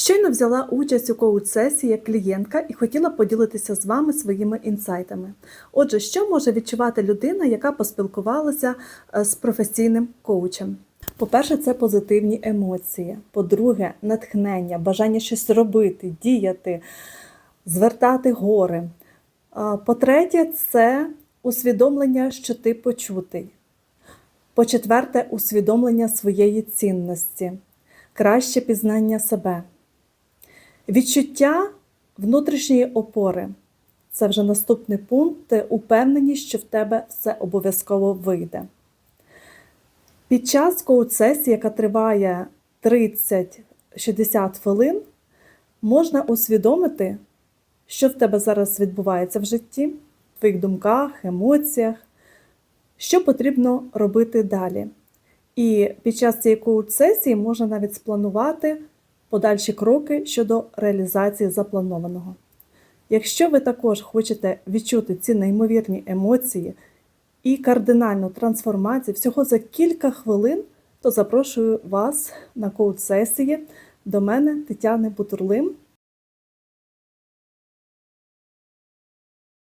Щойно взяла участь у коуч-сесії як клієнтка і хотіла поділитися з вами своїми інсайтами. Отже, що може відчувати людина, яка поспілкувалася е, з професійним коучем? По-перше, це позитивні емоції. По-друге, натхнення, бажання щось робити, діяти, звертати гори. По-третє, це усвідомлення, що ти почутий. По-четверте, усвідомлення своєї цінності, краще пізнання себе. Відчуття внутрішньої опори це вже наступний пункт, ти упевненість, що в тебе все обов'язково вийде. Під час коуч-сесії, яка триває 30-60 хвилин, можна усвідомити, що в тебе зараз відбувається в житті, в твоїх думках, емоціях, що потрібно робити далі. І під час цієї коуч-сесії можна навіть спланувати подальші кроки щодо реалізації запланованого. Якщо ви також хочете відчути ці неймовірні емоції і кардинальну трансформацію всього за кілька хвилин, то запрошую вас на коуч-сесії до мене, Тетяни Бутурлим.